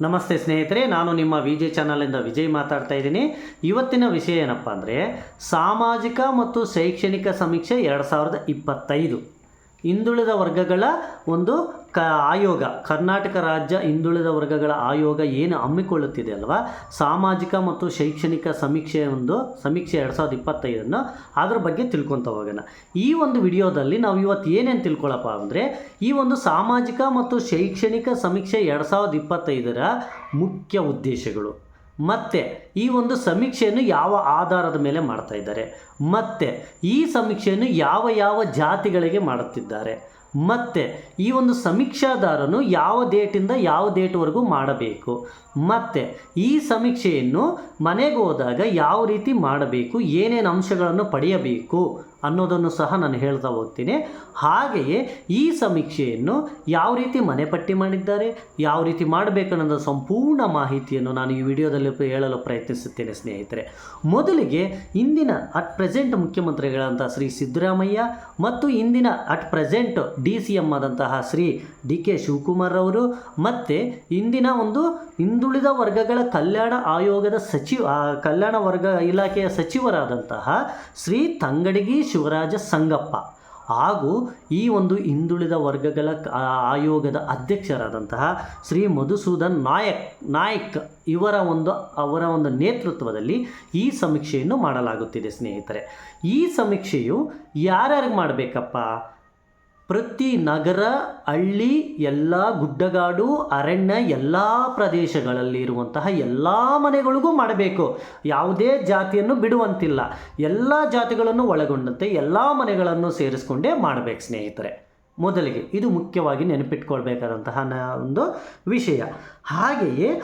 ನಮಸ್ತೆ ಸ್ನೇಹಿತರೆ, ನಾನು ನಿಮ್ಮ ವಿ ಜೆ ಚಾನಲಿಂದ ವಿಜಯ್ ಮಾತಾಡ್ತಾ ಇದ್ದೀನಿ. ಇವತ್ತಿನ ವಿಷಯ ಏನಪ್ಪ ಅಂದರೆ, ಸಾಮಾಜಿಕ ಮತ್ತು ಶೈಕ್ಷಣಿಕ ಸಮೀಕ್ಷೆ ಎರಡು ಸಾವಿರದ ಇಪ್ಪತ್ತೈದು. ಹಿಂದುಳಿದ ವರ್ಗಗಳ ಒಂದು ಕ ಆಯೋಗ. ಕರ್ನಾಟಕ ರಾಜ್ಯ ಹಿಂದುಳಿದ ವರ್ಗಗಳ ಆಯೋಗ ಏನು ಹಮ್ಮಿಕೊಳ್ಳುತ್ತಿದೆ ಅಲ್ವಾ? ಸಾಮಾಜಿಕ ಮತ್ತು ಶೈಕ್ಷಣಿಕ ಸಮೀಕ್ಷೆ ಒಂದು, ಸಮೀಕ್ಷೆ ಎರಡು ಸಾವಿರದ ಇಪ್ಪತ್ತೈದನ್ನು ಅದ್ರ ಬಗ್ಗೆ ತಿಳ್ಕೊತ ಹೋಗೋಣ. ಈ ಒಂದು ವಿಡಿಯೋದಲ್ಲಿ ನಾವು ಇವತ್ತು ಏನೇನು ತಿಳ್ಕೊಳ್ಳಪ್ಪ ಅಂದರೆ, ಈ ಒಂದು ಸಾಮಾಜಿಕ ಮತ್ತು ಶೈಕ್ಷಣಿಕ ಸಮೀಕ್ಷೆ ಎರಡು ಸಾವಿರದ ಇಪ್ಪತ್ತೈದರ ಮುಖ್ಯ ಉದ್ದೇಶಗಳು. ಮತ್ತು ಈ ಒಂದು ಸಮೀಕ್ಷೆಯನ್ನು ಯಾವ ಆಧಾರದ ಮೇಲೆ ಮಾಡ್ತಾ ಇದ್ದಾರೆ? ಮತ್ತು ಈ ಸಮೀಕ್ಷೆಯನ್ನು ಯಾವ ಯಾವ ಜಾತಿಗಳಿಗೆ ಮಾಡುತ್ತಿದ್ದಾರೆ? ಮತ್ತು ಈ ಒಂದು ಸಮೀಕ್ಷಾದಾರನು ಯಾವ ಡೇಟಿಂದ ಯಾವ ಡೇಟ್ವರೆಗೂ ಮಾಡಬೇಕು? ಮತ್ತು ಈ ಸಮೀಕ್ಷೆಯನ್ನು ಮನೆಗೆ ಹೋದಾಗ ಯಾವ ರೀತಿ ಮಾಡಬೇಕು? ಏನೇನು ಅಂಶಗಳನ್ನು ಪಡೆಯಬೇಕು? ಅನ್ನೋದನ್ನು ಸಹ ನಾನು ಹೇಳ್ತಾ ಹೋಗ್ತೀನಿ. ಹಾಗೆಯೇ ಈ ಸಮೀಕ್ಷೆಯನ್ನು ಯಾವ ರೀತಿ ಮನೆ ಪಟ್ಟಿ ಮಾಡಿದ್ದಾರೆ, ಯಾವ ರೀತಿ ಮಾಡಬೇಕನ್ನೋದ ಸಂಪೂರ್ಣ ಮಾಹಿತಿಯನ್ನು ನಾನು ಈ ವಿಡಿಯೋದಲ್ಲಿ ಹೇಳಲು ಪ್ರಯತ್ನಿಸುತ್ತೇನೆ ಸ್ನೇಹಿತರೆ. ಮೊದಲಿಗೆ ಇಂದಿನ ಅಟ್ ಪ್ರೆಸೆಂಟ್ ಮುಖ್ಯಮಂತ್ರಿಗಳಂಥ ಶ್ರೀ ಸಿದ್ದರಾಮಯ್ಯ ಮತ್ತು ಇಂದಿನ at present D C M ಆದಂತಹ ಶ್ರೀ ಡಿ ಕೆ ಶಿವಕುಮಾರ್ ಅವರು ಮತ್ತು ಇಂದಿನ ಒಂದು ಹಿಂದುಳಿದ ವರ್ಗಗಳ ಕಲ್ಯಾಣ ಆಯೋಗದ ಸಚಿವ ಕಲ್ಯಾಣ ವರ್ಗ ಇಲಾಖೆಯ ಸಚಿವರಾದಂತಹ ಶ್ರೀ ತಂಗಡಗಿ ಶಿವರಾಜ ಸಂಗಪ್ಪ. ಹಾಗೂ ಈ ಒಂದು ಹಿಂದುಳಿದ ವರ್ಗಗಳ ಆಯೋಗದ ಅಧ್ಯಕ್ಷರಾದಂತಹ ಶ್ರೀ ಮಧುಸೂದನ್ ನಾಯಕ್ ನಾಯಕ್ ಇವರ ಒಂದು, ಅವರ ಒಂದು ನೇತೃತ್ವದಲ್ಲಿ ಈ ಸಮೀಕ್ಷೆಯನ್ನು ಮಾಡಲಾಗುತ್ತಿದೆ ಸ್ನೇಹಿತರೆ. ಈ ಸಮೀಕ್ಷೆಯು ಯಾರ್ಯಾರಿಗೆ ಮಾಡಬೇಕಪ್ಪ? ಪ್ರತಿ ನಗರ, ಹಳ್ಳಿ, ಎಲ್ಲ ಗುಡ್ಡಗಾಡು, ಅರಣ್ಯ, ಎಲ್ಲ ಪ್ರದೇಶಗಳಲ್ಲಿ ಇರುವಂತಹ ಎಲ್ಲ ಮನೆಗಳಿಗೂ ಮಾಡಬೇಕು. ಯಾವುದೇ ಜಾತಿಯನ್ನು ಬಿಡುವಂತಿಲ್ಲ. ಎಲ್ಲ ಜಾತಿಗಳನ್ನು ಒಳಗೊಂಡಂತೆ ಎಲ್ಲ ಮನೆಗಳನ್ನು ಸೇರಿಸ್ಕೊಂಡೇ ಮಾಡಬೇಕು ಸ್ನೇಹಿತರೆ. ಮೊದಲಿಗೆ ಇದು ಮುಖ್ಯವಾಗಿ ನೆನಪಿಟ್ಕೊಳ್ಬೇಕಾದಂತಹ ಒಂದು ವಿಷಯ. ಹಾಗೆಯೇ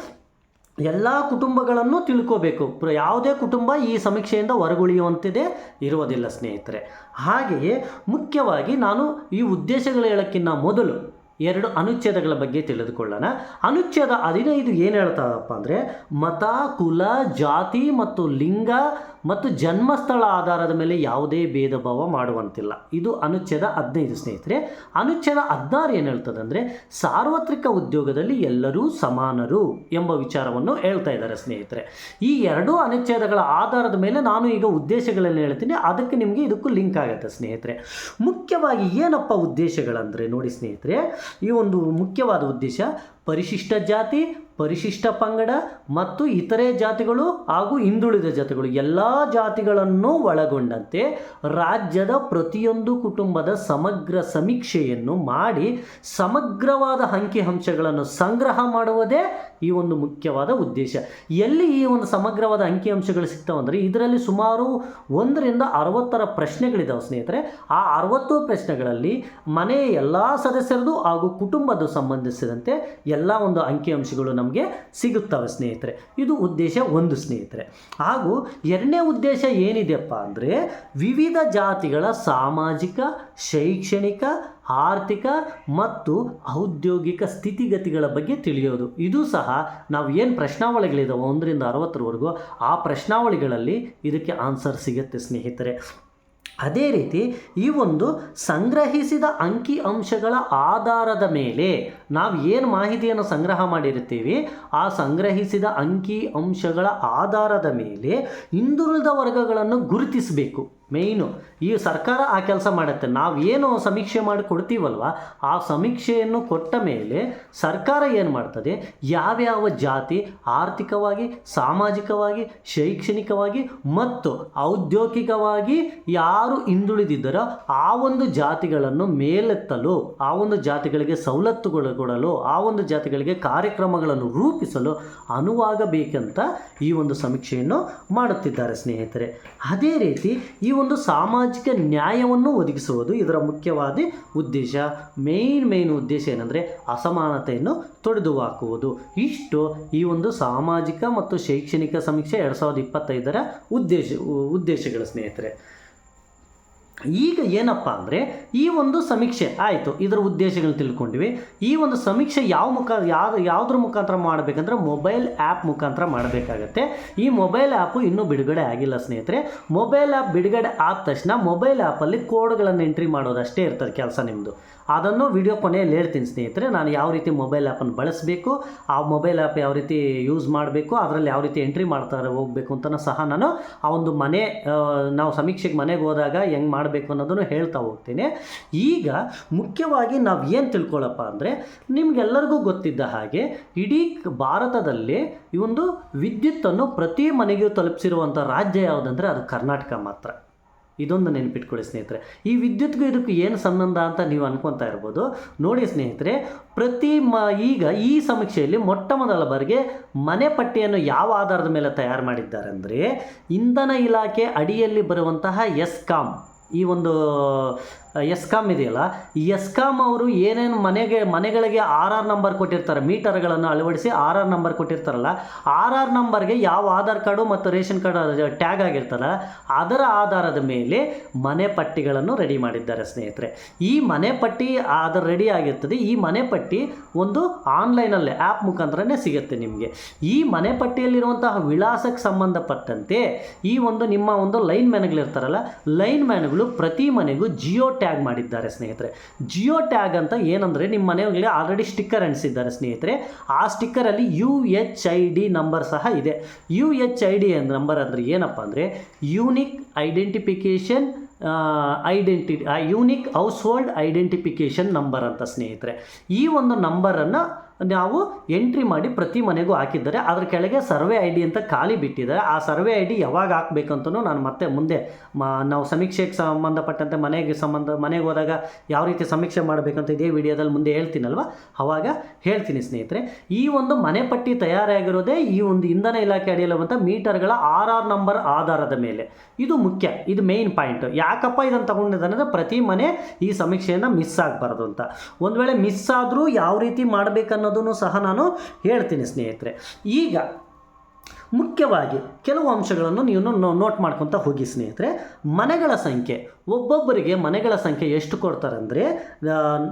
ಎಲ್ಲ ಕುಟುಂಬಗಳನ್ನು ತಿಳ್ಕೋಬೇಕು. ಯಾವುದೇ ಕುಟುಂಬ ಈ ಸಮೀಕ್ಷೆಯಿಂದ ಹೊರಗುಳಿಯುವಂತಿದೆ, ಇರುವುದಿಲ್ಲ ಸ್ನೇಹಿತರೆ. ಹಾಗೆಯೇ ಮುಖ್ಯವಾಗಿ ನಾನು ಈ ಉದ್ದೇಶಗಳು ಹೇಳೋಕ್ಕಿಂತ ಮೊದಲು ಎರಡು ಅನುಚ್ಛೇದಗಳ ಬಗ್ಗೆ ತಿಳಿದುಕೊಳ್ಳೋಣ. ಅನುಚ್ಛೇದ ಹದಿನೈದು ಏನು ಹೇಳ್ತಾರಪ್ಪ ಅಂದರೆ, ಮತ, ಕುಲ, ಜಾತಿ ಮತ್ತು ಲಿಂಗ ಮತ್ತು ಜನ್ಮಸ್ಥಳ ಆಧಾರದ ಮೇಲೆ ಯಾವುದೇ ಭೇದ ಭಾವ ಮಾಡುವಂತಿಲ್ಲ. ಇದು ಅನುಚ್ಛೇದ ಹದಿನೈದು ಸ್ನೇಹಿತರೆ. ಅನುಚ್ಛೇದ ಹದಿನಾರು ಏನು ಹೇಳ್ತದೆ ಅಂದರೆ ಸಾರ್ವತ್ರಿಕ ಉದ್ಯೋಗದಲ್ಲಿ ಎಲ್ಲರೂ ಸಮಾನರು ಎಂಬ ವಿಚಾರವನ್ನು ಹೇಳ್ತಾ ಇದ್ದಾರೆ ಸ್ನೇಹಿತರೆ. ಈ ಎರಡೂ ಅನುಚ್ಛೇದಗಳ ಆಧಾರದ ಮೇಲೆ ನಾನು ಈಗ ಉದ್ದೇಶಗಳನ್ನು ಹೇಳ್ತೀನಿ. ಅದಕ್ಕೆ ನಿಮಗೆ ಇದಕ್ಕೂ ಲಿಂಕ್ ಆಗುತ್ತೆ ಸ್ನೇಹಿತರೆ. ಮುಖ್ಯವಾಗಿ ಏನಪ್ಪ ಉದ್ದೇಶಗಳಂದರೆ ನೋಡಿ ಸ್ನೇಹಿತರೆ, ಈ ಒಂದು ಮುಖ್ಯವಾದ ಉದ್ದೇಶ ಪರಿಶಿಷ್ಟ ಜಾತಿ ಪರಿಶಿಷ್ಟ ಪಂಗಡ ಮತ್ತು ಇತರೆ ಜಾತಿಗಳು ಹಾಗೂ ಹಿಂದುಳಿದ ಜಾತಿಗಳು. ಎಲ್ಲ ಜಾತಿಗಳನ್ನು ಒಳಗೊಂಡಂತೆ ರಾಜ್ಯದ ಪ್ರತಿಯೊಂದು ಕುಟುಂಬದ ಸಮಗ್ರ ಸಮೀಕ್ಷೆಯನ್ನು ಮಾಡಿ ಸಮಗ್ರವಾದ ಅಂಕಿಅಂಶಗಳನ್ನು ಸಂಗ್ರಹ ಮಾಡುವುದೇ ಈ ಒಂದು ಮುಖ್ಯವಾದ ಉದ್ದೇಶ. ಎಲ್ಲಿ ಈ ಒಂದು ಸಮಗ್ರವಾದ ಅಂಕಿಅಂಶಗಳು ಸಿಗ್ತಾವಂದರೆ ಇದರಲ್ಲಿ ಸುಮಾರು ಒಂದರಿಂದ ಅರವತ್ತರ ಪ್ರಶ್ನೆಗಳಿದ್ದಾವೆ ಸ್ನೇಹಿತರೆ. ಆ ಅರವತ್ತು ಪ್ರಶ್ನೆಗಳಲ್ಲಿ ಮನೆಯ ಎಲ್ಲ ಸದಸ್ಯರದು ಹಾಗೂ ಕುಟುಂಬದ ಸಂಬಂಧಿಸಿದಂತೆ ಎಲ್ಲ ಒಂದು ಅಂಕಿಅಂಶಗಳು ನಮಗೆ ಸಿಗುತ್ತವೆ ಸ್ನೇಹಿತರೆ. ಇದು ಉದ್ದೇಶ ಒಂದು ಸ್ನೇಹಿತರೆ. ಹಾಗೂ ಎರಡನೇ ಉದ್ದೇಶ ಏನಿದೆಯಪ್ಪ ಅಂದರೆ ವಿವಿಧ ಜಾತಿಗಳ ಸಾಮಾಜಿಕ, ಶೈಕ್ಷಣಿಕ, ಆರ್ಥಿಕ ಮತ್ತು ಔದ್ಯೋಗಿಕ ಸ್ಥಿತಿಗತಿಗಳ ಬಗ್ಗೆ ತಿಳಿಯೋದು. ಇದು ಸಹ ನಾವು ಏನು ಪ್ರಶ್ನಾವಳಿಗಳಿದ್ದಾವೆ ಒಂದರಿಂದ ಅರವತ್ತರವರೆಗೂ ಆ ಪ್ರಶ್ನಾವಳಿಗಳಲ್ಲಿ ಇದಕ್ಕೆ ಆನ್ಸರ್ ಸಿಗುತ್ತೆ ಸ್ನೇಹಿತರೆ. ಅದೇ ರೀತಿ ಈ ಒಂದು ಸಂಗ್ರಹಿಸಿದ ಅಂಕಿ ಅಂಶಗಳ ಆಧಾರದ ಮೇಲೆ ನಾವು ಏನು ಮಾಹಿತಿಯನ್ನು ಸಂಗ್ರಹ ಮಾಡಿರ್ತೀವಿ ಆ ಸಂಗ್ರಹಿಸಿದ ಅಂಕಿ ಅಂಶಗಳ ಆಧಾರದ ಮೇಲೆ ಹಿಂದುಳಿದ ವರ್ಗಗಳನ್ನು ಗುರುತಿಸಬೇಕು. ಮೇಯ್ನು. ಈ ಸರ್ಕಾರ ಆ ಕೆಲಸ ಮಾಡುತ್ತೆ. ನಾವು ಏನು ಸಮೀಕ್ಷೆ ಮಾಡಿ ಕೊಡ್ತೀವಲ್ವ? ಆ ಸಮೀಕ್ಷೆಯನ್ನು ಕೊಟ್ಟ ಮೇಲೆ ಸರ್ಕಾರ ಏನು ಮಾಡ್ತದೆ? ಯಾವ್ಯಾವ ಜಾತಿ ಆರ್ಥಿಕವಾಗಿ, ಸಾಮಾಜಿಕವಾಗಿ, ಶೈಕ್ಷಣಿಕವಾಗಿ ಮತ್ತು ಔದ್ಯೋಗಿಕವಾಗಿ ಯಾರು ಹಿಂದುಳಿದಿದ್ದರೋ ಆ ಒಂದು ಜಾತಿಗಳನ್ನು ಮೇಲೆತ್ತಲು, ಆ ಒಂದು ಜಾತಿಗಳಿಗೆ ಸವಲತ್ತುಗಳು ಕೊಡಲು, ಆ ಒಂದು ಜಾತಿಗಳಿಗೆ ಕಾರ್ಯಕ್ರಮಗಳನ್ನು ರೂಪಿಸಲು ಅನುವಾಗಬೇಕಂತ ಈ ಒಂದು ಸಮೀಕ್ಷೆಯನ್ನು ಮಾಡುತ್ತಿದ್ದಾರೆ ಸ್ನೇಹಿತರೆ. ಅದೇ ರೀತಿ ಈ ಒಂದು ಸಾಮಾಜಿಕ ನ್ಯಾಯವನ್ನು ಒದಗಿಸುವುದು ಇದರ ಮುಖ್ಯವಾದ ಉದ್ದೇಶ. ಮೇನ್ ಮೇನ್ ಉದ್ದೇಶ ಏನಂದರೆ ಅಸಮಾನತೆಯನ್ನು ತೊಡೆದು ಹಾಕುವುದು ಇಷ್ಟು ಈ ಒಂದು ಸಾಮಾಜಿಕ ಮತ್ತು ಶೈಕ್ಷಣಿಕ ಸಮೀಕ್ಷೆ ಎರಡು ಸಾವಿರದ ಇಪ್ಪತ್ತೈದರ ಉದ್ದೇಶ, ಉದ್ದೇಶಗಳ ಸ್ನೇಹಿತರೆ. ಈಗ ಏನಪ್ಪ ಅಂದರೆ ಈ ಒಂದು ಸಮೀಕ್ಷೆ ಆಯಿತು. ಇದರ ಉದ್ದೇಶಗಳು ತಿಳ್ಕೊಂಡಿವಿ. ಈ ಒಂದು ಸಮೀಕ್ಷೆ ಯಾವ ಮುಖ ಯಾವ ಯಾವುದ್ರ ಮುಖಾಂತರ ಮಾಡಬೇಕಂದ್ರೆ ಮೊಬೈಲ್ ಆ್ಯಪ್ ಮುಖಾಂತರ ಮಾಡಬೇಕಾಗತ್ತೆ. ಈ ಮೊಬೈಲ್ ಆ್ಯಪು ಇನ್ನೂ ಬಿಡುಗಡೆ ಆಗಿಲ್ಲ ಸ್ನೇಹಿತರೆ. ಮೊಬೈಲ್ ಆ್ಯಪ್ ಬಿಡುಗಡೆ ಆದ ತಕ್ಷಣ ಮೊಬೈಲ್ ಆ್ಯಪಲ್ಲಿ ಕೋಡ್ಗಳನ್ನು ಎಂಟ್ರಿ ಮಾಡೋದಷ್ಟೇ ಇರ್ತದೆ ಕೆಲಸ ನಿಮ್ಮದು ಅದನ್ನು ವಿಡಿಯೋ ಕೊನೆಯಲ್ಲಿ ಹೇಳ್ತೀನಿ ಸ್ನೇಹಿತರೆ. ನಾನು ಯಾವ ರೀತಿ ಮೊಬೈಲ್ ಆ್ಯಪನ್ನು ಬಳಸಬೇಕು, ಆ ಮೊಬೈಲ್ ಆ್ಯಪ್ ಯಾವ ರೀತಿ ಯೂಸ್ ಮಾಡಬೇಕು, ಅದರಲ್ಲಿ ಯಾವ ರೀತಿ ಎಂಟ್ರಿ ಮಾಡ್ತಾರೆ, ಹೋಗಬೇಕು ಅಂತ ಸಹ ನಾನು ಆ ಒಂದು ಮನೆ ನಾವು ಸಮೀಕ್ಷೆಗೆ ಮನೆಗೆ ಹೋದಾಗ ಹೆಂಗೆ ಮಾಡಬೇಕು ಅನ್ನೋದನ್ನು ಹೇಳ್ತಾ ಹೋಗ್ತೀನಿ. ಈಗ ಮುಖ್ಯವಾಗಿ ನಾವು ಏನು ತಿಳ್ಕೊಳ್ಳಪ್ಪ ಅಂದರೆ, ನಿಮಗೆಲ್ಲರಿಗೂ ಗೊತ್ತಿದ್ದ ಹಾಗೆ ಇಡೀ ಭಾರತದಲ್ಲಿ ಈ ಒಂದು ವಿದ್ಯುತ್ತನ್ನು ಪ್ರತಿ ಮನೆಗೂ ತಲುಪಿಸಿರುವಂಥ ರಾಜ್ಯ ಯಾವುದಂದರೆ ಅದು ಕರ್ನಾಟಕ ಮಾತ್ರ. ಇದೊಂದು ನೆನಪಿಟ್ಕೊಳ್ಳಿ ಸ್ನೇಹಿತರೆ. ಈ ವಿದ್ಯುತ್ಗೂ ಇದಕ್ಕೂ ಏನು ಸಂಬಂಧ ಅಂತ ನೀವು ಅನ್ಕೊತಾ ಇರ್ಬೋದು. ನೋಡಿ ಸ್ನೇಹಿತರೆ, ಪ್ರತಿ ಮ, ಈಗ ಈ ಸಮೀಕ್ಷೆಯಲ್ಲಿ ಮೊಟ್ಟ ಮೊದಲ ಬಾರಿಗೆ ಮನೆ ಪಟ್ಟಿಯನ್ನು ಯಾವ ಆಧಾರದ ಮೇಲೆ ತಯಾರು ಮಾಡಿದ್ದಾರೆ ಅಂದರೆ ಇಂಧನ ಇಲಾಖೆ ಅಡಿಯಲ್ಲಿ ಬರುವಂತಹ ಎಸ್ಕಾಮ್ ಈ ಒಂದು ಎಸ್ಕಾಮ್ ಇದೆಯಲ್ಲ? ಎಸ್ಕಾಮ್ ಅವರು ಏನೇನು ಮನೆಗೆ, ಮನೆಗಳಿಗೆ ಆರ್ ಆರ್ ನಂಬರ್ ಕೊಟ್ಟಿರ್ತಾರೆ, ಮೀಟರ್ಗಳನ್ನು ಅಳವಡಿಸಿ ಆರ್ ಆರ್ ನಂಬರ್ ಕೊಟ್ಟಿರ್ತಾರಲ್ಲ, ಆರ್ ಆರ್ ನಂಬರ್ಗೆ ಯಾವ ಆಧಾರ್ ಕಾರ್ಡು ಮತ್ತು ರೇಷನ್ ಕಾರ್ಡ್ ಟ್ಯಾಗ್ ಆಗಿರ್ತಾರೆ ಅದರ ಆಧಾರದ ಮೇಲೆ ಮನೆ ಪಟ್ಟಿಗಳನ್ನು ರೆಡಿ ಮಾಡಿದ್ದಾರೆ ಸ್ನೇಹಿತರೆ. ಈ ಮನೆ ಪಟ್ಟಿ ಅದರ ರೆಡಿ ಆಗಿರ್ತದೆ. ಈ ಮನೆ ಪಟ್ಟಿ ಒಂದು ಆನ್ಲೈನಲ್ಲೇ ಆ್ಯಪ್ ಮುಖಾಂತರನೇ ಸಿಗುತ್ತೆ ನಿಮಗೆ. ಈ ಮನೆ ಪಟ್ಟಿಯಲ್ಲಿರುವಂತಹ ವಿಳಾಸಕ್ಕೆ ಸಂಬಂಧಪಟ್ಟಂತೆ ಈ ಒಂದು ನಿಮ್ಮ ಒಂದು ಲೈನ್ ಮ್ಯಾನ್ಗಳಿರ್ತಾರಲ್ಲ, ಲೈನ್ ಮ್ಯಾನ್ಗಳು ಪ್ರತಿ ಮನೆಗೂ ಜಿಯೋ ಟ್ಯಾಗ್ ಮಾಡಿದ್ದಾರೆ ಸ್ನೇಹಿತರೆ. ಜಿಯೋ ಟ್ಯಾಗ್ ಅಂತ ಏನಂದರೆ ನಿಮ್ಮ ಮನೆಯಲ್ಲಿ ಆಲ್ರೆಡಿ ಸ್ಟಿಕ್ಕರ್ ಅಂಟಿಸಿದ್ದಾರೆ ಸ್ನೇಹಿತರೆ. ಆ ಸ್ಟಿಕ್ಕರಲ್ಲಿ U H I D number ಸಹ ಇದೆ. U H I D number ಅಂದರೆ ಏನಪ್ಪ ಅಂದರೆ unique identification identity unique household identification number ಅಂತ ಸ್ನೇಹಿತರೆ. ಈ ಒಂದು ನಂಬರನ್ನು ನಾವು ಎಂಟ್ರಿ ಮಾಡಿ ಪ್ರತಿ ಮನೆಗೂ ಹಾಕಿದ್ದಾರೆ. ಅದ್ರ ಕೆಳಗೆ ಸರ್ವೆ ಐ ಡಿ ಅಂತ ಖಾಲಿ ಬಿಟ್ಟಿದ್ದಾರೆ ಆ ಸರ್ವೆ ಐ ಡಿ ಯಾವಾಗ ಹಾಕ್ಬೇಕಂತನೂ ನಾನು ಮತ್ತೆ ಮುಂದೆ ಮಾ, ನಾವು ಸಮೀಕ್ಷೆಗೆ ಸಂಬಂಧಪಟ್ಟಂತೆ ಮನೆಗೆ ಸಂಬಂಧ, ಮನೆಗೆ ಹೋದಾಗ ಯಾವ ರೀತಿ ಸಮೀಕ್ಷೆ ಮಾಡಬೇಕಂತ ಇದೇ ವಿಡಿಯೋದಲ್ಲಿ ಮುಂದೆ ಹೇಳ್ತೀನಲ್ವ? ಅವಾಗ ಹೇಳ್ತೀನಿ ಸ್ನೇಹಿತರೆ. ಈ ಒಂದು ಮನೆ ಪಟ್ಟಿ ತಯಾರಾಗಿರೋದೇ ಈ ಒಂದು ಇಂಧನ ಇಲಾಖೆ ಅಡಿಯಲ್ಲಿರುವಂಥ ಮೀಟರ್ಗಳ ಆರ್ ಆರ್ ನಂಬರ್ ಆಧಾರದ ಮೇಲೆ. ಇದು ಮುಖ್ಯ. ಇದು ಮೇಯ್ನ್ ಪಾಯಿಂಟ್ ಯಾಕಪ್ಪ ಇದನ್ನು ತಗೊಂಡಿದ್ದಾನೆ ಅಂದರೆ ಪ್ರತಿ ಮನೆ ಈ ಸಮೀಕ್ಷೆಯನ್ನು ಮಿಸ್ ಆಗಬಾರ್ದು ಅಂತ. ಒಂದು ವೇಳೆ ಮಿಸ್ ಆದರೂ ಯಾವ ರೀತಿ ಮಾಡಬೇಕನ್ನೋದನ್ನು ಸಹ ನಾನು ಹೇಳ್ತೀನಿ, ಸ್ನೇಹಿತರೆ. ಈಗ ಮುಖ್ಯವಾಗಿ ಕೆಲವು ಅಂಶಗಳನ್ನು ನೀವು ನೋಟ್ ಮಾಡ್ಕೊತಾ ಹೋಗಿ, ಸ್ನೇಹಿತರೆ. ಮನೆಗಳ ಸಂಖ್ಯೆ. ಒಬ್ಬೊಬ್ಬರಿಗೆ ಮನೆಗಳ ಸಂಖ್ಯೆ ಎಷ್ಟು ಕೊಡ್ತಾರೆ ಅಂದರೆ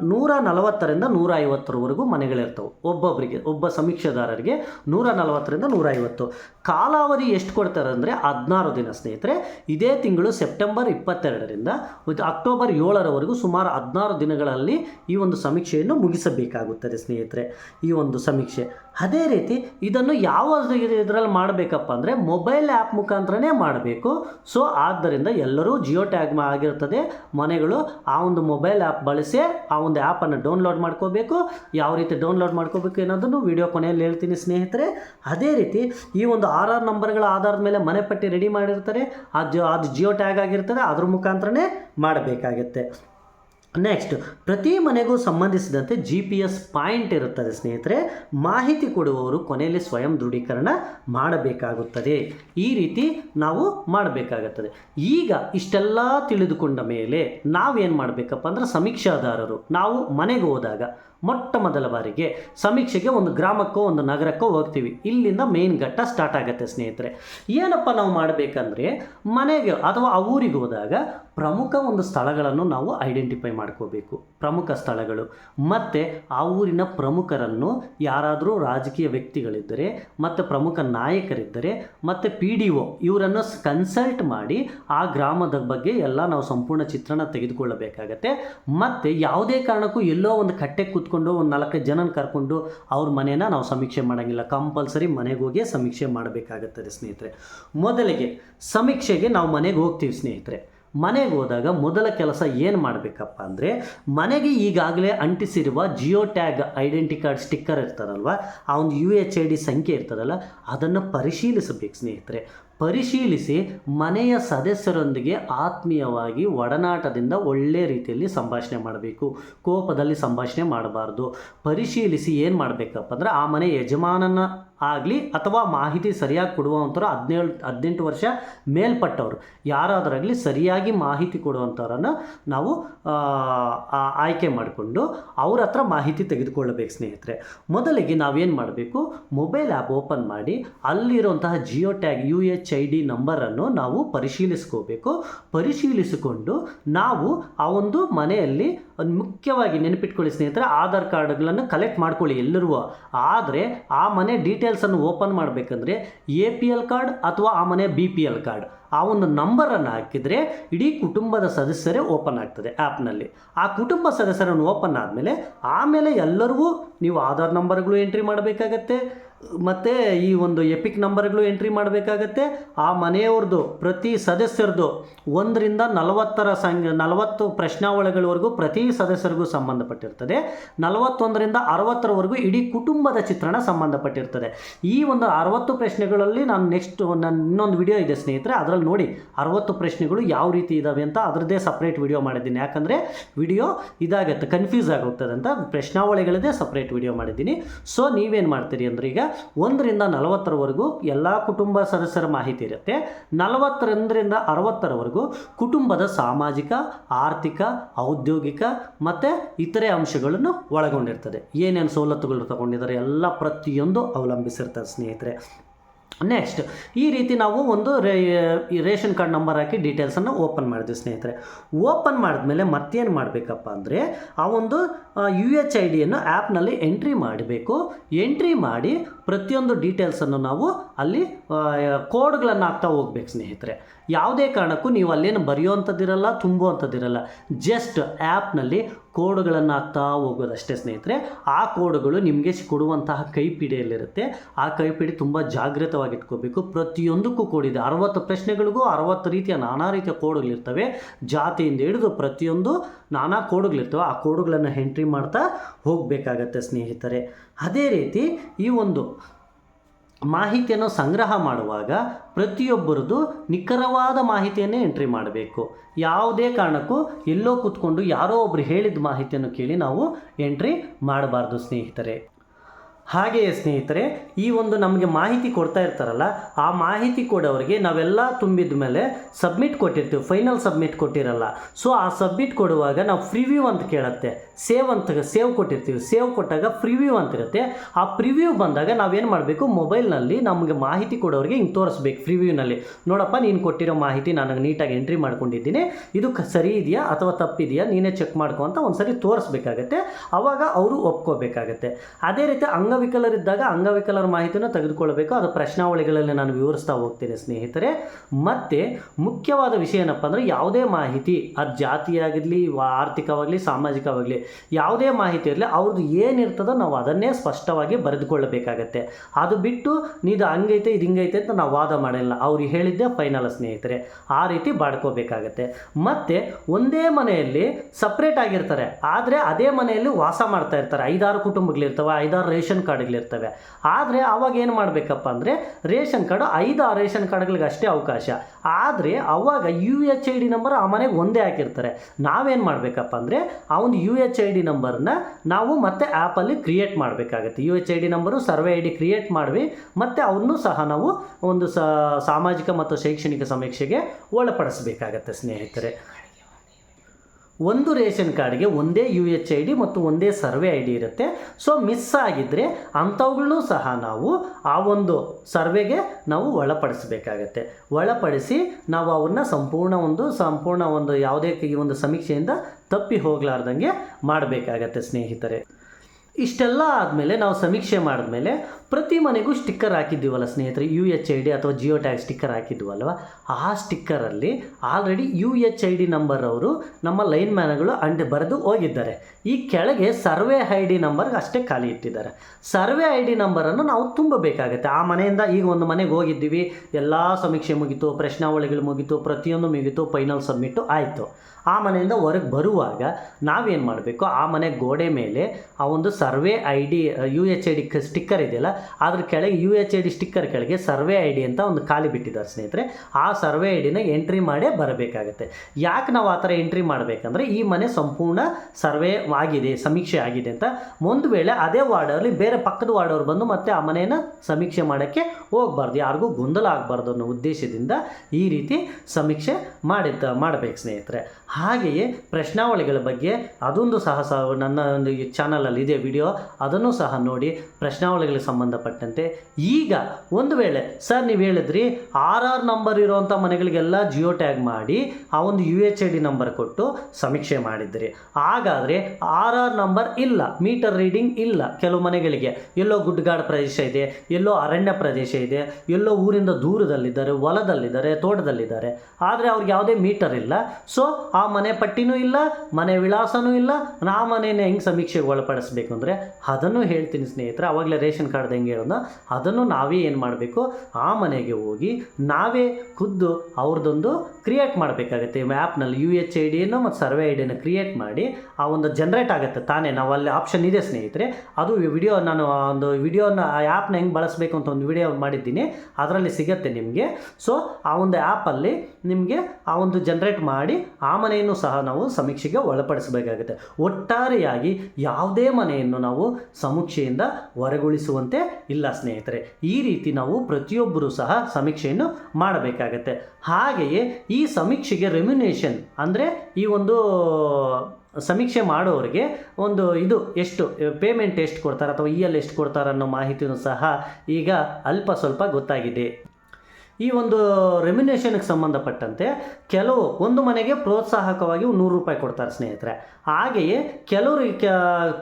ನೂರ ನಲವತ್ತರಿಂದ ನೂರ ಐವತ್ತರವರೆಗೂ ಮನೆಗಳಿರ್ತವೆ. ಒಬ್ಬೊಬ್ಬರಿಗೆ ಒಬ್ಬ ಸಮೀಕ್ಷೆದಾರರಿಗೆ ನೂರ ನಲವತ್ತರಿಂದ ನೂರ ಐವತ್ತು. ಕಾಲಾವಧಿ ಎಷ್ಟು ಕೊಡ್ತಾರೆ ಅಂದರೆ ಹದಿನಾರು ದಿನ ಸ್ನೇಹಿತರೆ, ಇದೇ ತಿಂಗಳು ಸೆಪ್ಟೆಂಬರ್ ಇಪ್ಪತ್ತೆರಡರಿಂದ ಅಕ್ಟೋಬರ್ ಏಳರವರೆಗೂ ಸುಮಾರು ಹದಿನಾರು ದಿನಗಳಲ್ಲಿ ಈ ಒಂದು ಸಮೀಕ್ಷೆಯನ್ನು ಮುಗಿಸಬೇಕಾಗುತ್ತದೆ ಸ್ನೇಹಿತರೆ, ಈ ಒಂದು ಸಮೀಕ್ಷೆ. ಅದೇ ರೀತಿ ಇದನ್ನು ಯಾವ ಇದರಲ್ಲಿ ಮಾಡಬೇಕಪ್ಪ ಅಂದರೆ, ಮೊಬೈಲ್ ಆ್ಯಪ್ ಮುಖಾಂತರನೇ ಮಾಡಬೇಕು. ಸೊ, ಆದ್ದರಿಂದ ಎಲ್ಲರೂ ಜಿಯೋ ಟ್ಯಾಗ್ ಮಾ- ಆಗಿರ್ತದೆ ಮನೆಗಳು ಆ ಒಂದು ಮೊಬೈಲ್ ಆ್ಯಪ್ ಬಳಸಿ ಆ ಒಂದು ಆ್ಯಪನ್ನು ಡೌನ್ಲೋಡ್ ಮಾಡ್ಕೋಬೇಕು. ಯಾವ ರೀತಿ ಡೌನ್ಲೋಡ್ ಮಾಡ್ಕೋಬೇಕು ಅನ್ನೋದನ್ನು ವಿಡಿಯೋ ಕೊನೆಯಲ್ಲಿ ಹೇಳ್ತೀನಿ ಸ್ನೇಹಿತರೆ. ಅದೇ ರೀತಿ ಈ ಒಂದು ಆರ್ ಆರ್ ನಂಬರ್ಗಳ ಆಧಾರದ ಮೇಲೆ ಮನೆ ಪಟ್ಟಿ ರೆಡಿ ಮಾಡಿರ್ತಾರೆ. ಅದು ಅದು ಜಿಯೋ ಟ್ಯಾಗ್ ಆಗಿರ್ತದೆ. ಅದ್ರ ಮುಖಾಂತರನೇ ಮಾಡಬೇಕಾಗತ್ತೆ. ನೆಕ್ಸ್ಟ್ ಪ್ರತಿ ಮನೆಗೂ ಸಂಬಂಧಿಸಿದಂತೆ ಜಿ ಪಿ ಎಸ್ ಪಾಯಿಂಟ್ ಇರುತ್ತದೆ ಸ್ನೇಹಿತರೆ. ಮಾಹಿತಿ ಕೊಡುವವರು ಕೊನೆಯಲ್ಲಿ ಸ್ವಯಂ ದೃಢೀಕರಣ ಮಾಡಬೇಕಾಗುತ್ತದೆ. ಈ ರೀತಿ ನಾವು ಮಾಡಬೇಕಾಗುತ್ತದೆ. ಈಗ ಇಷ್ಟೆಲ್ಲ ತಿಳಿದುಕೊಂಡ ಮೇಲೆ ನಾವೇನು ಮಾಡಬೇಕಪ್ಪ ಅಂದ್ರೆ ಸಮೀಕ್ಷಾದಾರರು. ನಾವು ಮನೆಗೆ ಹೋದಾಗ ಮೊಟ್ಟ ಮೊದಲ ಬಾರಿಗೆ ಸಮೀಕ್ಷೆಗೆ ಒಂದು ಗ್ರಾಮಕ್ಕೋ ಒಂದು ನಗರಕ್ಕೋ ಹೋಗ್ತೀವಿ. ಇಲ್ಲಿಂದ ಮೇನ್ ಘಟ್ಟ ಸ್ಟಾರ್ಟ್ ಆಗುತ್ತೆ ಸ್ನೇಹಿತರೆ. ಏನಪ್ಪ ನಾವು ಮಾಡಬೇಕಂದ್ರೆ ಮನೆಗೆ ಅಥವಾ ಆ ಊರಿಗೆ ಹೋದಾಗ ಪ್ರಮುಖ ಒಂದು ಸ್ಥಳಗಳನ್ನು ನಾವು ಐಡೆಂಟಿಫೈ ಮಾಡ್ಕೋಬೇಕು. ಪ್ರಮುಖ ಸ್ಥಳಗಳು. ಮತ್ತು ಆ ಊರಿನ ಪ್ರಮುಖರನ್ನು ಯಾರಾದರೂ ರಾಜಕೀಯ ವ್ಯಕ್ತಿಗಳಿದ್ದರೆ, ಮತ್ತು ಪ್ರಮುಖ ನಾಯಕರಿದ್ದರೆ, ಮತ್ತು ಪಿ ಡಿ ಒ ಇವರನ್ನು ಕನ್ಸಲ್ಟ್ ಮಾಡಿ ಆ ಗ್ರಾಮದ ಬಗ್ಗೆ ಎಲ್ಲ ನಾವು ಸಂಪೂರ್ಣ ಚಿತ್ರಣ ತೆಗೆದುಕೊಳ್ಳಬೇಕಾಗತ್ತೆ. ಮತ್ತು ಯಾವುದೇ ಕಾರಣಕ್ಕೂ ಎಲ್ಲೋ ಒಂದು ಕಟ್ಟೆ ಕೂತ್ಕೊಂಡು, ಒಂದು ನಾಲ್ಕೈದು ಜನನ ಕರ್ಕೊಂಡು ಅವ್ರ ಮನೇನ ನಾವು ಸಮೀಕ್ಷೆ ಮಾಡೋಂಗಿಲ್ಲ. ಕಂಪಲ್ಸರಿ ಮನೆಗೆ ಹೋಗಿ ಸಮೀಕ್ಷೆ ಮಾಡಬೇಕಾಗುತ್ತದೆ ಸ್ನೇಹಿತರೆ. ಮೊದಲಿಗೆ ಸಮೀಕ್ಷೆಗೆ ನಾವು ಮನೆಗೆ ಹೋಗ್ತೀವಿ ಸ್ನೇಹಿತರೆ. ಮನೆಗೆ ಹೋದಾಗ ಮೊದಲ ಕೆಲಸ ಏನು ಮಾಡಬೇಕಪ್ಪ ಅಂದರೆ ಮನೆಗೆ ಈಗಾಗಲೇ ಅಂಟಿಸಿರುವ geo tag identity card sticker ಇರ್ತದಲ್ವ ಆ ಒಂದು ಯು ಎಚ್ ಐ ಡಿ ಸಂಖ್ಯೆ ಇರ್ತದಲ್ಲ ಅದನ್ನು ಪರಿಶೀಲಿಸಬೇಕು ಸ್ನೇಹಿತರೆ. ಪರಿಶೀಲಿಸಿ ಮನೆಯ ಸದಸ್ಯರೊಂದಿಗೆ ಆತ್ಮೀಯವಾಗಿ ಒಡನಾಟದಿಂದ ಒಳ್ಳೆಯ ರೀತಿಯಲ್ಲಿ ಸಂಭಾಷಣೆ ಮಾಡಬೇಕು. ಕೋಪದಲ್ಲಿ ಸಂಭಾಷಣೆ ಮಾಡಬಾರ್ದು. ಪರಿಶೀಲಿಸಿ ಏನು ಮಾಡಬೇಕಪ್ಪ ಅಂದರೆ ಆ ಮನೆ ಯಜಮಾನನ ಆಗಲಿ ಅಥವಾ ಮಾಹಿತಿ ಸರಿಯಾಗಿ ಕೊಡುವಂಥವ್ರು ಹದಿನೇಳು, ಹದಿನೆಂಟು ವರ್ಷ ಮೇಲ್ಪಟ್ಟವರು. ಯಾರಾದರಾಗಲಿ ಸರಿಯಾಗಿ ಮಾಹಿತಿ ಕೊಡುವಂಥವ್ರನ್ನು ನಾವು ಆಯ್ಕೆ ಮಾಡಿಕೊಂಡು ಅವ್ರ ಹತ್ರ ಮಾಹಿತಿ ತೆಗೆದುಕೊಳ್ಳಬೇಕು ಸ್ನೇಹಿತರೆ. ಮೊದಲಿಗೆ ನಾವೇನು ಮಾಡಬೇಕು? ಮೊಬೈಲ್ ಆ್ಯಪ್ ಓಪನ್ ಮಾಡಿ ಅಲ್ಲಿರುವಂತಹ geo tag U H I D ನಂಬರನ್ನು ನಾವು ಪರಿಶೀಲಿಸ್ಕೋಬೇಕು. ಪರಿಶೀಲಿಸಿಕೊಂಡು ನಾವು ಆ ಒಂದು ಮನೆಯಲ್ಲಿ ಮುಖ್ಯವಾಗಿ ನೆನಪಿಟ್ಕೊಳ್ಳಿ ಸ್ನೇಹಿತರೆ, ಆಧಾರ್ ಕಾರ್ಡ್ಗಳನ್ನು ಕಲೆಕ್ಟ್ ಮಾಡ್ಕೊಳ್ಳಿ ಎಲ್ಲರೂ. ಆದರೆ ಆ ಮನೆ ಡೀಟೇಲ್ಸನ್ನು ಓಪನ್ ಮಾಡಬೇಕಂದ್ರೆ ಎ ಪಿ ಎಲ್ ಕಾರ್ಡ್ ಅಥವಾ ಆ ಮನೆ ಬಿ ಪಿ ಎಲ್ ಕಾರ್ಡ್ ಆ ಒಂದು ನಂಬರನ್ನು ಹಾಕಿದರೆ ಇಡೀ ಕುಟುಂಬದ ಸದಸ್ಯರೇ ಓಪನ್ ಆಗ್ತದೆ ಆ್ಯಪ್ನಲ್ಲಿ ಆ ಕುಟುಂಬ ಸದಸ್ಯರನ್ನು ಓಪನ್ ಆದಮೇಲೆ ಆಮೇಲೆ ಎಲ್ಲರಿಗೂ ನೀವು ಆಧಾರ್ ನಂಬರ್ಗಳು ಎಂಟ್ರಿ ಮಾಡಬೇಕಾಗತ್ತೆ. ಮತ್ತು ಈ ಒಂದು ಎಪಿಕ್ ನಂಬರ್ಗಳು ಎಂಟ್ರಿ ಮಾಡಬೇಕಾಗತ್ತೆ. ಆ ಮನೆಯವ್ರದ್ದು ಪ್ರತಿ ಸದಸ್ಯರದ್ದು ಒಂದರಿಂದ ನಲವತ್ತರ ಸಂಖ್ಯೆ ನಲವತ್ತು ಪ್ರಶ್ನಾವಳಿಗಳವರೆಗೂ ಪ್ರತಿ ಸದಸ್ಯರಿಗೂ ಸಂಬಂಧಪಟ್ಟಿರ್ತದೆ. ನಲವತ್ತೊಂದರಿಂದ ಅರವತ್ತರವರೆಗೂ ಇಡೀ ಕುಟುಂಬದ ಚಿತ್ರಣ ಸಂಬಂಧಪಟ್ಟಿರ್ತದೆ. ಈ ಒಂದು ಅರವತ್ತು ಪ್ರಶ್ನೆಗಳಲ್ಲಿ ನಾನು ನೆಕ್ಸ್ಟ್ ನನ್ನ ಇನ್ನೊಂದು ವಿಡಿಯೋ ಇದೆ ಸ್ನೇಹಿತರೆ, ಅದರಲ್ಲಿ ನೋಡಿ ಅರವತ್ತು ಪ್ರಶ್ನೆಗಳು ಯಾವ ರೀತಿ ಇದ್ದಾವೆ ಅಂತ ಅದರದ್ದೇ ಸಪ್ರೇಟ್ ವಿಡಿಯೋ ಮಾಡಿದ್ದೀನಿ. ಯಾಕಂದರೆ ವಿಡಿಯೋ ಇದಾಗುತ್ತೆ ಕನ್ಫ್ಯೂಸ್ ಆಗೋಗ್ತದೆ ಅಂತ. ಪ್ರಶ್ನಾವಳಿಗಳದ್ದೇ ಸಪ್ರೇಟ್ ವಿಡಿಯೋ ಮಾಡಿದ್ದೀನಿ. ಸೊ ನೀವೇನು ಮಾಡ್ತೀರಿ ಅಂದ್ರೆ ಈಗ ಒಂದರಿಂದ ನಲವತ್ತರವರೆಗೂ ಎಲ್ಲ ಕುಟುಂಬ ಸದಸ್ಯರ ಮಾಹಿತಿ ಇರುತ್ತೆ. ನಲವತ್ತರಿಂದ ಅರವತ್ತರವರೆಗೂ ಕುಟುಂಬದ ಸಾಮಾಜಿಕ, ಆರ್ಥಿಕ, ಔದ್ಯೋಗಿಕ ಮತ್ತು ಇತರೆ ಅಂಶಗಳನ್ನು ಒಳಗೊಂಡಿರ್ತದೆ. ಏನೇನು ಸವಲತ್ತುಗಳು ತಗೊಂಡಿದ್ದಾರೆ ಎಲ್ಲ ಪ್ರತಿಯೊಂದು ಅವಲಂಬಿಸಿರ್ತಾರೆ ಸ್ನೇಹಿತರೆ. ನೆಕ್ಸ್ಟ್ ಈ ರೀತಿ ನಾವು ಒಂದು ರೇ, ರೇಷನ್ ಕಾರ್ಡ್ ನಂಬರ್ ಹಾಕಿ ಡೀಟೇಲ್ಸನ್ನು ಓಪನ್ ಮಾಡಿದ್ವಿ ಸ್ನೇಹಿತರೆ. ಓಪನ್ ಮಾಡಿದ್ಮೇಲೆ ಮತ್ತೇನು ಮಾಡಬೇಕಪ್ಪ ಅಂದರೆ ಆ ಒಂದು ಯು ಎಚ್ ಐ ಡಿಯನ್ನು ಆ್ಯಪ್ನಲ್ಲಿ ಎಂಟ್ರಿ ಮಾಡಬೇಕು. ಎಂಟ್ರಿ ಮಾಡಿ ಪ್ರತಿಯೊಂದು ಡೀಟೇಲ್ಸನ್ನು ನಾವು ಅಲ್ಲಿ ಕೋಡ್ಗಳನ್ನು ಹಾಕ್ತಾ ಹೋಗ್ಬೇಕು ಸ್ನೇಹಿತರೆ. ಯಾವುದೇ ಕಾರಣಕ್ಕೂ ನೀವು ಅಲ್ಲೇನು ಬರೆಯುವಂಥದ್ದಿರಲ್ಲ, ತುಂಬುವಂಥದ್ದಿರಲ್ಲ, ಜಸ್ಟ್ ಆ್ಯಪ್ನಲ್ಲಿ ಕೋಡ್ಗಳನ್ನು ಹಾಕ್ತಾ ಹೋಗೋದಷ್ಟೇ ಸ್ನೇಹಿತರೆ. ಆ ಕೋಡ್ಗಳು ನಿಮಗೆ ಕೊಡುವಂತಹ ಕೈಪಿಡಿಯಲ್ಲಿರುತ್ತೆ. ಆ ಕೈಪಿಡಿ ತುಂಬ ಜಾಗೃತವಾಗಿ ಇಟ್ಕೋಬೇಕು ಪ್ರತಿಯೊಂದಕ್ಕೂ ಇದೆ. ಅರವತ್ತು ಪ್ರಶ್ನೆಗಳಿಗೂ ಅರವತ್ತು ರೀತಿಯ ನಾನಾ ರೀತಿಯ ಕೋಡ್ಗಳಿರ್ತವೆ. ಜಾತಿಯಿಂದ ಹಿಡಿದು ಪ್ರತಿಯೊಂದು ನಾನಾ ಕೋಡ್ಗಳಿರ್ತವೆ. ಆ ಕೋಡ್ಗಳನ್ನು ಎಂಟ್ರಿ ಮಾಡ್ತಾ ಹೋಗಬೇಕಾಗತ್ತೆ ಸ್ನೇಹಿತರೆ. ಅದೇ ರೀತಿ ಈ ಒಂದು ಮಾಹಿತಿಯನ್ನು ಸಂಗ್ರಹ ಮಾಡುವಾಗ ಪ್ರತಿಯೊಬ್ಬರದು ನಿಖರವಾದ ಮಾಹಿತಿಯನ್ನೇ ಎಂಟ್ರಿ ಮಾಡಬೇಕು. ಯಾವುದೇ ಕಾರಣಕ್ಕೂ ಎಲ್ಲೋ ಕೂತ್ಕೊಂಡು ಯಾರೋ ಒಬ್ಬರು ಹೇಳಿದ ಮಾಹಿತಿಯನ್ನು ಕೇಳಿ ನಾವು ಎಂಟ್ರಿ ಮಾಡಬಾರ್ದು ಸ್ನೇಹಿತರೆ. ಹಾಗೆಯೇ ಸ್ನೇಹಿತರೆ, ಈ ಒಂದು ನಮಗೆ ಮಾಹಿತಿ ಕೊಡ್ತಾ ಇರ್ತಾರಲ್ಲ, ಆ ಮಾಹಿತಿ ಕೊಡೋರಿಗೆ ನಾವೆಲ್ಲ ತುಂಬಿದ ಮೇಲೆ ಸಬ್ಮಿಟ್ ಕೊಟ್ಟಿರ್ತೀವಿ ಫೈನಲ್ ಸಬ್ಮಿಟ್ ಕೊಟ್ಟಿರಲ್ಲ. ಸೊ ಆ ಸಬ್ಮಿಟ್ ಕೊಡುವಾಗ ನಾವು ಪ್ರಿವ್ಯೂ ಅಂತ ಕೇಳುತ್ತೆ. ಸೇವ್ ಅಂತ ಸೇವ್ ಕೊಟ್ಟಿರ್ತೀವಿ, ಸೇವ್ ಕೊಟ್ಟಾಗ ಪ್ರಿವ್ಯೂ ಅಂತ ಇರುತ್ತೆ. ಆ ಪ್ರಿವ್ಯೂ ಬಂದಾಗ ನಾವೇನು ಮಾಡಬೇಕು, ಮೊಬೈಲ್ನಲ್ಲಿ ನಮಗೆ ಮಾಹಿತಿ ಕೊಡೋರಿಗೆ ಹಿಂಗೆ ತೋರಿಸ್ಬೇಕು ಪ್ರಿವ್ಯೂನಲ್ಲಿ. ನೋಡಪ್ಪ, ನೀನು ಕೊಟ್ಟಿರೋ ಮಾಹಿತಿ ನನಗೆ ನೀಟಾಗಿ ಎಂಟ್ರಿ ಮಾಡ್ಕೊಂಡಿದ್ದೀನಿ, ಇದು ಸರಿ ಇದೆಯಾ ಅಥವಾ ತಪ್ಪಿದೆಯಾ ನೀನೇ ಚೆಕ್ ಮಾಡ್ಕೊ ಅಂತ ಒಂದ್ಸರಿ ತೋರಿಸ್ಬೇಕಾಗತ್ತೆ. ಆವಾಗ ಅವರು ಒಪ್ಕೋಬೇಕಾಗತ್ತೆ. ಅದೇ ರೀತಿ ಅಂಗವಿಕಲರಿದ್ದಾಗ ಅಂಗವಿಕಲರ ಮಾಹಿತಿನ ತೆಗೆದುಕೊಳ್ಬೇಕು. ಅದು ಪ್ರಶ್ನಾವಳಿಗಳಲ್ಲಿ ನಾನು ವಿವರಿಸ್ತಾ ಹೋಗ್ತೇನೆ ಸ್ನೇಹಿತರೆ. ಮತ್ತು ಮುಖ್ಯವಾದ ವಿಷಯ ಏನಪ್ಪ ಅಂದರೆ ಯಾವುದೇ ಮಾಹಿತಿ, ಅದು ಜಾತಿಯಾಗಿರಲಿ ಆರ್ಥಿಕವಾಗಲಿ, ಸಾಮಾಜಿಕವಾಗಲಿ ಯಾವುದೇ ಮಾಹಿತಿ ಇರಲಿ, ಅವ್ರದ್ದು ಏನಿರ್ತದೋ ನಾವು ಅದನ್ನೇ ಸ್ಪಷ್ಟವಾಗಿ ಬರೆದುಕೊಳ್ಳಬೇಕಾಗತ್ತೆ. ಅದು ಬಿಟ್ಟು ನೀದು ಹಂಗೈತೆ, ಇದು ಹಿಂಗೈತೆ ಅಂತ ನಾವು ವಾದ ಮಾಡಿಲ್ಲ. ಅವ್ರು ಹೇಳಿದ್ದೆ ಫೈನಲ್ ಸ್ನೇಹಿತರೆ. ಆ ರೀತಿ ಬಾಡ್ಕೋಬೇಕಾಗತ್ತೆ. ಮತ್ತು ಒಂದೇ ಮನೆಯಲ್ಲಿ ಸಪ್ರೇಟ್ ಆಗಿರ್ತಾರೆ. ಆದರೆ ಅದೇ ಮನೆಯಲ್ಲಿ ವಾಸ ಮಾಡ್ತಾ ಇರ್ತಾರೆ. ಐದಾರು ಕುಟುಂಬಗಳಿರ್ತವೆ, ಐದಾರು ರೇಷನ್ ಕಾರ್ಡ್ಗಳಿರ್ತವೆ. ಆದರೆ ಅವಾಗ ಏನು ಮಾಡಬೇಕಪ್ಪ ಅಂದರೆ, ರೇಷನ್ ಕಾರ್ಡು ಐದಾರು ರೇಷನ್ ಕಾರ್ಡ್ಗಳಿಗೆ ಅಷ್ಟೇ ಅವಕಾಶ. ಆದರೆ ಅವಾಗ U H I D number ಆ ಮನೆಗೆ ಒಂದೇ ಹಾಕಿರ್ತಾರೆ. ನಾವೇನು ಮಾಡಬೇಕಪ್ಪ ಅಂದರೆ, ಆ ಒಂದು ಯು ಎಚ್ ಐ ಡಿ ನಂಬರ್ನ ನಾವು ಮತ್ತೆ ಆ್ಯಪಲ್ಲಿ ಕ್ರಿಯೇಟ್ ಮಾಡಬೇಕಾಗತ್ತೆ. U H I D number survey I D create ಮಾಡಿ ಮತ್ತು ಅವನ್ನೂ ಸಹ ನಾವು ಒಂದು ಸಾಮಾಜಿಕ ಮತ್ತು ಶೈಕ್ಷಣಿಕ ಸಮೀಕ್ಷೆಗೆ ಒಳಪಡಿಸಬೇಕಾಗತ್ತೆ ಸ್ನೇಹಿತರೆ. ಒಂದು ರೇಷನ್ ಕಾರ್ಡ್ಗೆ ಒಂದೇ ಯು ಎಚ್ ಐ ಡಿ ಮತ್ತು ಒಂದೇ ಸರ್ವೆ ಐ ಡಿ ಇರುತ್ತೆ. ಸೊ, ಮಿಸ್ ಆಗಿದ್ದರೆ ಅಂಥವುಗಳನ್ನೂ ಸಹ ನಾವು ಆ ಒಂದು ಸರ್ವೆಗೆ ನಾವು ಒಳಪಡಿಸಬೇಕಾಗತ್ತೆ. ಒಳಪಡಿಸಿ ನಾವು ಅವ್ರನ್ನ ಸಂಪೂರ್ಣ ಒಂದು ಸಂಪೂರ್ಣ ಒಂದು ಯಾವುದೇ ಒಂದು ಸಮೀಕ್ಷೆಯಿಂದ ತಪ್ಪಿ ಹೋಗಲಾರ್ದಂಗೆ ಮಾಡಬೇಕಾಗತ್ತೆ ಸ್ನೇಹಿತರೆ. ಇಷ್ಟೆಲ್ಲ ಆದಮೇಲೆ ನಾವು ಸಮೀಕ್ಷೆ ಮಾಡಿದ್ಮೇಲೆ ಪ್ರತಿ ಮನೆಗೂ ಸ್ಟಿಕ್ಕರ್ ಹಾಕಿದ್ದೀವಲ್ಲ ಸ್ನೇಹಿತರೆ ಯು ಎಚ್ ಐ ಡಿ ಅಥವಾ ಜಿಯೋ ಟ್ಯಾಗ್ ಸ್ಟಿಕ್ಕರ್ ಹಾಕಿದ್ವಲ್ವ ಆ ಸ್ಟಿಕ್ಕರಲ್ಲಿ already U H I D number ಅವರು ನಮ್ಮ ಲೈನ್ ಮ್ಯಾನ್ಗಳು ಅಂಡ್ ಬರೆದು ಹೋಗಿದ್ದಾರೆ. ಈ ಕೆಳಗೆ ಸರ್ವೆ ಐ ಡಿ ನಂಬರ್ಗೆ ಅಷ್ಟೇ ಖಾಲಿ ಇಟ್ಟಿದ್ದಾರೆ. ಸರ್ವೆ ಐ ಡಿ ನಂಬರನ್ನು ನಾವು ತುಂಬಬೇಕಾಗುತ್ತೆ. ಆ ಮನೆಯಿಂದ ಈಗ ಒಂದು ಮನೆಗೆ ಹೋಗಿದ್ದೀವಿ, ಎಲ್ಲ ಸಮೀಕ್ಷೆ ಮುಗಿತು, ಪ್ರಶ್ನಾವಳಿಗಳು ಮುಗಿತು, ಪ್ರತಿಯೊಂದು ಮುಗಿತು ಫೈನಲ್ ಸಬ್ಮಿಟ್ಟು ಆಯಿತು. ಆ ಮನೆಯಿಂದ ಹೊರಗೆ ಬರುವಾಗ ನಾವೇನು ಮಾಡಬೇಕು? ಆ ಮನೆ ಗೋಡೆ ಮೇಲೆ ಆ ಒಂದು survey I D U H I D sticker ಇದೆಯಲ್ಲ, ಅದ್ರ ಕೆಳಗೆ U H I D sticker ಕೆಳಗೆ ಸರ್ವೆ ಐ ಡಿ ಅಂತ ಒಂದು ಖಾಲಿ ಬಿಟ್ಟಿದ್ದಾರೆ ಸ್ನೇಹಿತರೆ. ಆ ಸರ್ವೆ ಐ ಡಿನ ಎಂಟ್ರಿ ಮಾಡೇ ಬರಬೇಕಾಗುತ್ತೆ. ಯಾಕೆ ನಾವು ಆ ಥರ ಎಂಟ್ರಿ ಮಾಡಬೇಕಂದ್ರೆ, ಈ ಮನೆ ಸಂಪೂರ್ಣ ಸರ್ವೆ ಆಗಿದೆ, ಸಮೀಕ್ಷೆ ಆಗಿದೆ ಅಂತ. ಒಂದು ವೇಳೆ ಅದೇ ವಾರ್ಡಲ್ಲಿ ಬೇರೆ ಪಕ್ಕದ ವಾರ್ಡವ್ರು ಬಂದು ಮತ್ತೆ ಆ ಮನೆಯನ್ನು ಸಮೀಕ್ಷೆ ಮಾಡೋಕ್ಕೆ ಹೋಗಬಾರ್ದು, ಯಾರಿಗೂ ಗೊಂದಲ ಆಗಬಾರ್ದು ಅನ್ನೋ ಉದ್ದೇಶದಿಂದ ಈ ರೀತಿ ಸಮೀಕ್ಷೆ ಮಾಡಿದ್ದ, ಮಾಡಬೇಕು ಸ್ನೇಹಿತರೆ. ಹಾಗೆಯೇ ಪ್ರಶ್ನಾವಳಿಗಳ ಬಗ್ಗೆ ಅದೊಂದು ಸಹ ನನ್ನ ಒಂದು ಚಾನಲಲ್ಲಿ ಇದೆ ವಿಡಿಯೋ ಅದನ್ನು ಸಹ ನೋಡಿ ಪ್ರಶ್ನಾವಳಿಗಳಿಗೆ ಸಂಬಂಧಪಟ್ಟಂತೆ. ಈಗ ಒಂದು ವೇಳೆ, ಸರ್, ನೀವು ಹೇಳಿದ್ರಿ ಆರ್ ಆರ್ ನಂಬರ್ ಇರುವಂಥ ಮನೆಗಳಿಗೆಲ್ಲ ಜಿಯೋ ಟ್ಯಾಗ್ ಮಾಡಿ, ಆ ಒಂದು U H I D number ಕೊಟ್ಟು ಸಮೀಕ್ಷೆ ಮಾಡಿದ್ರಿ. ಹಾಗಾದರೆ ಆರ್ ಆರ್ ನಂಬರ್ ಇಲ್ಲ, ಮೀಟರ್ ರೀಡಿಂಗ್ ಇಲ್ಲ ಕೆಲವು ಮನೆಗಳಿಗೆ. ಎಲ್ಲೋ ಗುಡ್ಡಗಾಡು ಪ್ರದೇಶ ಇದೆ, ಎಲ್ಲೋ ಅರಣ್ಯ ಪ್ರದೇಶ ಇದೆ, ಎಲ್ಲೋ ಊರಿಂದ ದೂರದಲ್ಲಿದ್ದಾರೆ, ಹೊಲದಲ್ಲಿದ್ದಾರೆ, ತೋಟದಲ್ಲಿದ್ದಾರೆ. ಆದರೆ ಅವ್ರಿಗೆ ಯಾವುದೇ ಮೀಟರ್ ಇಲ್ಲ. ಸೊ, ಆ ಮನೆ ಪಟ್ಟಿನೂ ಇಲ್ಲ, ಮನೆ ವಿಳಾಸನೂ ಇಲ್ಲ ನಾ ಮನೆಯನ್ನು ಹೆಂಗೆ ಸಮೀಕ್ಷೆಗೆ ಒಳಪಡಿಸ್ಬೇಕು ಅಂದರೆ ಅದನ್ನು ಹೇಳ್ತೀನಿ ಸ್ನೇಹಿತರೆ, ಅವಾಗಲೇ ರೇಷನ್ ಕಾರ್ಡ್ ಹೆಂಗೆ ಹೇಳೋದು ಅದನ್ನು ನಾವೇ ಏನು ಮಾಡಬೇಕು, ಆ ಮನೆಗೆ ಹೋಗಿ ನಾವೇ ಖುದ್ದು ಅವ್ರದ್ದೊಂದು ಕ್ರಿಯೇಟ್ ಮಾಡಬೇಕಾಗತ್ತೆ. ಆ್ಯಪ್ನಲ್ಲಿ ಯು ಎಚ್ ಐ ಡಿಯನ್ನು ಮತ್ತು ಸರ್ವೆ ಐ ಡಿಯನ್ನು ಕ್ರಿಯೇಟ್ ಮಾಡಿ ಆ ಒಂದು ಜನ್ರೇಟ್ ಆಗುತ್ತೆ ತಾನೇ. ನಾವು ಅಲ್ಲಿ ಆಪ್ಷನ್ ಇದೆ ಸ್ನೇಹಿತರೆ. ಅದು ವಿಡಿಯೋ ನಾನು ಒಂದು ವಿಡಿಯೋನ ಆ ಆ್ಯಪ್ನ ಹೆಂಗೆ ಬಳಸಬೇಕು ಅಂತ ಒಂದು ವಿಡಿಯೋ ಮಾಡಿದ್ದೀನಿ. ಅದರಲ್ಲಿ ಸಿಗುತ್ತೆ ನಿಮಗೆ. ಸೊ ಆ ಒಂದು ಆ್ಯಪಲ್ಲಿ ನಿಮಗೆ ಆ ಒಂದು ಜನ್ರೇಟ್ ಮಾಡಿ ಆ ಮನೆಯನ್ನು ಸಹ ನಾವು ಸಮೀಕ್ಷೆಗೆ ಒಳಪಡಿಸಬೇಕಾಗುತ್ತೆ. ಒಟ್ಟಾರೆಯಾಗಿ ಯಾವುದೇ ಮನೆಯನ್ನು ನಾವು ಸಮೀಕ್ಷೆಯಿಂದ ಹೊರಗೊಳಿಸುವಂತೆ ಇಲ್ಲ, ಸ್ನೇಹಿತರೆ. ಈ ರೀತಿ ನಾವು ಪ್ರತಿಯೊಬ್ಬರೂ ಸಹ ಸಮೀಕ್ಷೆಯನ್ನು ಮಾಡಬೇಕಾಗತ್ತೆ. ಹಾಗೆಯೇ ಈ ಸಮೀಕ್ಷೆಗೆ ರೆಮ್ಯುನೇಷನ್ ಅಂದರೆ ಈ ಒಂದು ಸಮೀಕ್ಷೆ ಮಾಡೋರಿಗೆ ಒಂದು ಇದು ಎಷ್ಟು ಪೇಮೆಂಟ್ ಎಷ್ಟು ಕೊಡ್ತಾರೆ ಅಥವಾ ಇ ಎಲ್ ಎಷ್ಟು ಕೊಡ್ತಾರೆ ಅನ್ನೋ ಮಾಹಿತಿಯೂ ಸಹ ಈಗ ಅಲ್ಪ ಸ್ವಲ್ಪ ಗೊತ್ತಾಗಿದೆ. ಈ ಒಂದು ರೆಮ್ಯುನೇಷನ್ಗೆ ಸಂಬಂಧಪಟ್ಟಂತೆ ಕೆಲವು ಒಂದು ಮನೆಗೆ ಪ್ರೋತ್ಸಾಹಕವಾಗಿ ನೂರು ರೂಪಾಯಿ ಕೊಡ್ತಾರೆ ಸ್ನೇಹಿತರೆ. ಹಾಗೆಯೇ ಕೆಲವರು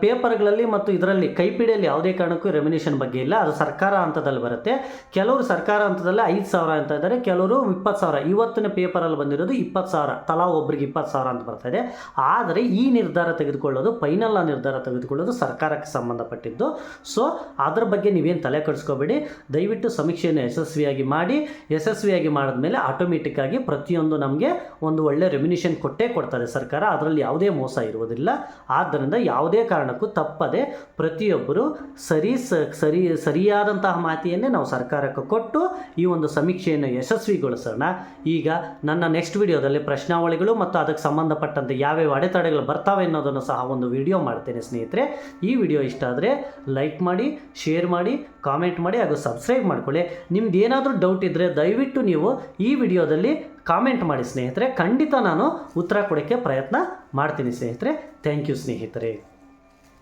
ಪೇಪರ್ಗಳಲ್ಲಿ ಮತ್ತು ಇದರಲ್ಲಿ ಕೈಪಿಡಿಯಲ್ಲಿ ಯಾವುದೇ ಕಾರಣಕ್ಕೂ ರೆಮ್ಯುನೇಷನ್ ಬಗ್ಗೆ ಇಲ್ಲ. ಅದು ಸರ್ಕಾರ ಹಂತದಲ್ಲಿ ಬರುತ್ತೆ. ಕೆಲವರು ಸರ್ಕಾರ ಹಂತದಲ್ಲಿ ಐದು ಸಾವಿರ ಅಂತ ಇದ್ದಾರೆ. ಕೆಲವರು ಇಪ್ಪತ್ತು ಸಾವಿರ. ಇವತ್ತಿನ ಪೇಪರಲ್ಲಿ ಬಂದಿರೋದು ಇಪ್ಪತ್ತು ಸಾವಿರ. ತಲಾ ಒಬ್ಬರಿಗೆ ಇಪ್ಪತ್ತು ಸಾವಿರ ಅಂತ ಬರ್ತಾ ಇದೆ. ಆದರೆ ಈ ನಿರ್ಧಾರ ತೆಗೆದುಕೊಳ್ಳೋದು ಫೈನಲ್ ನಿರ್ಧಾರ ತೆಗೆದುಕೊಳ್ಳೋದು ಸರ್ಕಾರಕ್ಕೆ ಸಂಬಂಧಪಟ್ಟಿದ್ದು. ಸೊ ಅದರ ಬಗ್ಗೆ ನೀವೇನು ತಲೆ ಕಡಿಸ್ಕೋಬೇಡಿ. ದಯವಿಟ್ಟು ಸಮೀಕ್ಷೆಯನ್ನು ಯಶಸ್ವಿಯಾಗಿ ಮಾಡಿ. ಯಶಸ್ವಿಯಾಗಿ ಮಾಡಿದ್ಮೇಲೆ ಆಟೋಮೆಟಿಕ್ ಆಗಿ ಪ್ರತಿಯೊಂದು ನಮಗೆ ಒಂದು ಒಳ್ಳೆ ರೆಮ್ಯುನೇಷನ್ ಕೊಟ್ಟೇ ಕೊಡ್ತಾರೆ ಸರ್ಕಾರ. ಅದರಲ್ಲಿ ಯಾವುದೇ ಮೋಸ ಇರುವುದಿಲ್ಲ. ಆದ್ದರಿಂದ ಯಾವುದೇ ಕಾರಣಕ್ಕೂ ತಪ್ಪದೆ ಪ್ರತಿಯೊಬ್ಬರು ಸರಿ ಸರಿ, ಸರಿಯಾದಂತಹ ಮಾಹಿತಿಯನ್ನೇ ನಾವು ಸರ್ಕಾರಕ್ಕೆ ಕೊಟ್ಟು ಈ ಒಂದು ಸಮೀಕ್ಷೆಯನ್ನು ಯಶಸ್ವಿಗೊಳಿಸೋಣ. ಈಗ ನನ್ನ ನೆಕ್ಸ್ಟ್ ವಿಡಿಯೋದಲ್ಲಿ ಪ್ರಶ್ನಾವಳಿಗಳು ಮತ್ತು ಅದಕ್ಕೆ ಸಂಬಂಧಪಟ್ಟಂತೆ ಯಾವ್ಯಾವ ಅಡೆತಡೆಗಳು ಬರ್ತಾವೆ ಅನ್ನೋದನ್ನು ಸಹ ಒಂದು ವಿಡಿಯೋ ಮಾಡ್ತೇನೆ ಸ್ನೇಹಿತರೆ. ಈ ವಿಡಿಯೋ ಇಷ್ಟ ಆದರೆ ಲೈಕ್ ಮಾಡಿ ಶೇರ್ ಮಾಡಿ ಕಾಮೆಂಟ್ ಮಾಡಿ ಹಾಗೂ ಸಬ್ಸ್ಕ್ರೈಬ್ ಮಾಡ್ಕೊಳ್ಳಿ. ನಿಮ್ದು ಏನಾದರೂ ಡೌಟ್ ಇದ್ದರೆ ದಯವಿಟ್ಟು ನೀವು ಈ ವಿಡಿಯೋದಲ್ಲಿ ಕಾಮೆಂಟ್ ಮಾಡಿ ಸ್ನೇಹಿತರೆ. ಖಂಡಿತ ನಾನು ಉತ್ತರ ಕೊಡೋಕ್ಕೆ ಪ್ರಯತ್ನ ಮಾಡ್ತೀನಿ ಸ್ನೇಹಿತರೆ. ಥ್ಯಾಂಕ್ ಯು ಸ್ನೇಹಿತರೆ.